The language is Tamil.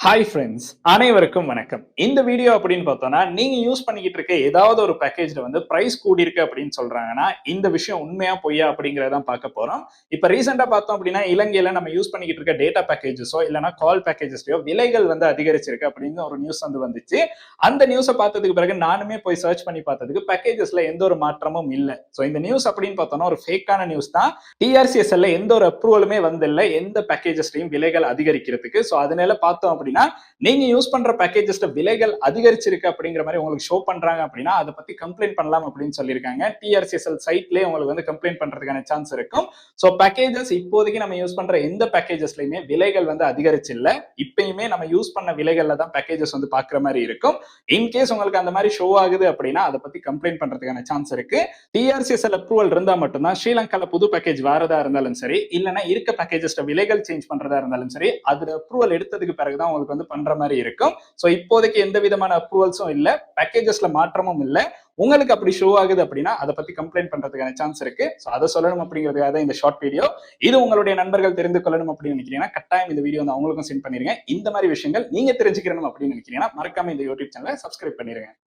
ஹாய் ஃப்ரெண்ட்ஸ் அனைவருக்கும் வணக்கம். இந்த வீடியோ அப்படின்னு பார்த்தோம்னா நீங்க யூஸ் பண்ணிக்கிட்டு இருக்க ஏதாவது ஒரு பேக்கேஜ்ல வந்து பிரைஸ் கூடி இருக்கு அப்படின்னு சொல்றாங்கன்னா இந்த விஷயம் உண்மையா பொய்யா அப்படிங்கிறதான் பார்க்க போறோம். இப்ப ரீசெண்டா பார்த்தோம் அப்படின்னா இலங்கையில நம்ம யூஸ் பண்ணிக்கிட்டு இருக்க டேட்டா பேக்கேஜஸோ இல்லைன்னா கால் பேக்கேஜஸ்லயோ விலைகள் வந்து அதிகரிச்சிருக்கு அப்படின்னு ஒரு நியூஸ் வந்து வந்துச்சு. அந்த நியூஸை பார்த்ததுக்கு பிறகு நானுமே போய் சர்ச் பண்ணி பார்த்ததுக்கு பேக்கேஜஸ்ல எந்த ஒரு மாற்றமும் இல்லை. ஸோ இந்த நியூஸ் அப்படின்னு பார்த்தோம்னா ஒரு ஃபேக்கான நியூஸ் தான். டிஆர்சிஎஸ்எல்ல எந்த ஒரு அப்ரூவலுமே வந்தில்லை எந்த பேக்கேஜஸ்லையும் விலைகள் அதிகரிக்கிறதுக்கு. ஸோ அதனால பார்த்தோம் அப்படின்னா நீங்க யூஸ் பண்ற பேக்கேஜஸ்ல விலைகள் அதிகரிச்சிருக்கு அப்படிங்கிற மாதிரி உங்களுக்கு ஷோ பண்றாங்க அப்படின்னா அதை பத்தி கம்ப்ளைண்ட் பண்ணலாம் அப்படின்னு சொல்லியிருக்காங்க. டிஆர்சிஎஸ்எல் சைட்லயே உங்களுக்கு வந்து கம்ப்ளைண்ட் பண்றதுக்கான சான்ஸ் இருக்கும். ஸோ பேக்கேஜஸ் இப்போதைக்கு நம்ம யூஸ் பண்ற எந்த பேக்கேஜஸ்லயுமே விலைகள் வந்து அதிகரிச்சு இல்ல இப்பயுமே நம்ம யூஸ் பண்ண விலைகள்ல தான் பேக்கேஜஸ் வந்து பாக்குற மாதிரி இருக்கும். இன்கேஸ் உங்களுக்கு அந்த மாதிரி ஷோ ஆகுது அப்படின்னா அதை பத்தி கம்ப்ளைண்ட் பண்றதுக்கான சான்ஸ் இருக்கு. டிஆர்சிஎஸ்எல் அப்ரூவல் இருந்தா மட்டும்தான் ஸ்ரீலங்கால புது பேக்கேஜ் வரதா இருந்தாலும் சரி இல்லைன்னா இருக்க பேக்கேஜஸ்ல விலைகள் சேஞ்ச் பண்றதா இருந்தாலும் சரி அதுல அப்ரூவல் எடுத்ததுக்கு பிறகுதான் உங்களுக்கு வந்து பண்ற மாதிரி இருக்கும். ஸோ இப்போதைக்கு எந்த விதமான அப்ரூவல்ஸும் இல்ல பேக்கேஜஸ்ல மாற்றமும் இல்ல. உங்களுக்கு அப்படி ஷோ ஆகுது அப்படின்னா அதை பத்தி கம்ப்ளைண்ட் பண்றதுக்கான சான்ஸ் இருக்கு. ஸோ அதை சொல்லணும் அப்படிங்கிறதுக்காக தான் இந்த ஷார்ட் வீடியோ இது உங்களுடைய நண்பர்கள் தெரிந்து கொள்ளணும் அப்படின்னு நினைக்கிறீங்கன்னா கட்டாயம் இந்த வீடியோ வந்து அவங்களுக்கும் சென்ட் பண்ணிருங்க. இந்த மாதிரி விஷயங்கள் நீங்க தெரிஞ்சுக்கணும் அப்படின்னு நினைக்கிறீங்கன்னா மறக்காம இந்த யூடியூப் சேனலை சப்ஸ்கிரைப் பண்ணிருங்க.